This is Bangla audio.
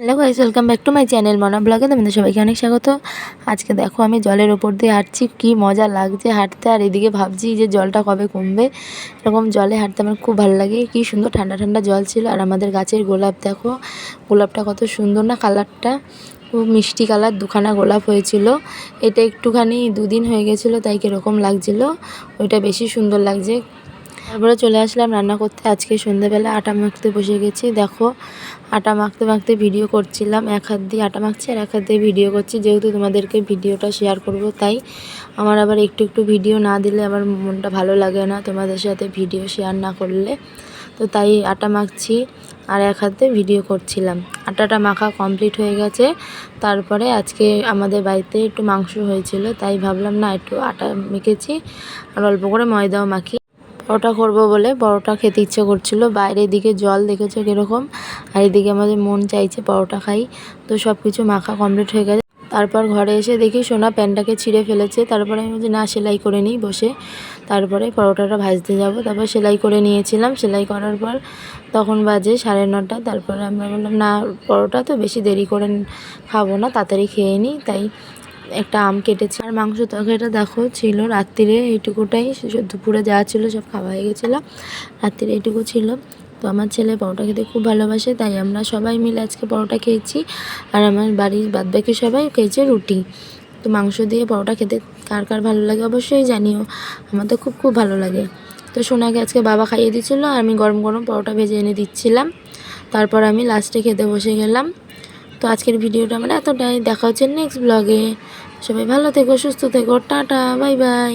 Hello guys welcome back to my channel Mona ব্লগে তোমাদের সবাইকে অনেক স্বাগত। আজকে দেখো আমি জলের ওপর দিয়ে হাঁটছি, কি মজা লাগছে হাঁটতে। আর এদিকে ভাবছি যে জলটা কবে কমবে। এরকম জলে হাঁটতে আমার খুব ভালো লাগে। কি সুন্দর ঠান্ডা ঠান্ডা জল ছিল। আর আমাদের গাছের গোলাপ দেখো, গোলাপটা কত সুন্দর না কালারটা খুব মিষ্টি কালার দুখানা গোলাপ হয়েছিল। এটা একটুখানি দুদিন হয়ে গেছিল, তাই কীরকম লাগছিল। ওইটা বেশি সুন্দর লাগছে। তারপরে চলে আসলাম রান্না করতে। আজকে সন্ধ্যেবেলা আটা মাখতে বসে গেছি। দেখো, আটা মাখতে মাখতে ভিডিও করছিলাম। এক হাত দিয়ে আটা মাখছি আর এক হাত দিয়ে ভিডিও করছি। যেহেতু তোমাদেরকে ভিডিওটা শেয়ার করব, তাই আমার আবার একটু একটু ভিডিও না দিলে আমার মনটা ভালো লাগে না তোমাদের সাথে ভিডিও শেয়ার না করলে। তো তাই আটা মাখছি আর এক হাতে ভিডিও করছিলাম। আটাটা মাখা কমপ্লিট হয়ে গেছে। তারপরে আজকে আমাদের বাড়িতে একটু মাংস হয়েছিল, তাই ভাবলাম না একটু আটা মেখেছি আর অল্প করে ময়দাও মাখি। পরোটা করব বলে পরোটা খেতে ইচ্ছে করছিল। বাইরে দিকে জল দেখেছে কীরকম? আর এদিকে আমাদের মন চাইছে পরোটা খাই। তো সব কিছু মাখা কমপ্লিট হয়ে গেছে। তারপর ঘরে এসে দেখি সোনা প্যান্টটাকে ছিঁড়ে ফেলেছে। তারপরে আমি বলছি, না, সেলাই করে নিই, বসে। তারপরে পরোটাটা ভাজতে যাব। তারপর সেলাই করে নিয়েছিলাম। সেলাই করার পর তখন বাজে সাড়ে নটা। তারপরে আমরা বললাম, না, পরোটা তো বেশি দেরি করে খাব না, তাড়াতাড়ি খেয়ে নিই তাই একটা আম কেটেছি। আর মাংস তরকারিটা দেখো ছিল রাত্রিরে, এইটুকুটাই দুপুরে যা ছিল সব খাওয়া হয়ে গেছিল। রাত্রিরে এইটুকু ছিল। তো আমার ছেলে পরোটা খেতে খুব ভালোবাসে, তাই আমরা সবাই মিলে আজকে পরোটা খেয়েছি। আর আমার বাড়ির বাদবাকি সবাই খেয়েছে রুটি। তো মাংস দিয়ে পরোটা খেতে কার কার ভালো লাগে অবশ্যই জানিও। আমার তো খুব খুব ভালো লাগে। তো সোনাকে আজকে বাবা খাইয়ে দিচ্ছিল আর আমি গরম গরম পরোটা ভেজে এনে দিচ্ছিলাম। তারপর আমি লাস্টে খেতে বসে গেলাম। তো আজকের ভিডিওটা আমার এতটাই। দেখা হচ্ছে নেক্সট ব্লগে সবাই ভালো থেকো, সুস্থ থেকো। Tata bye bye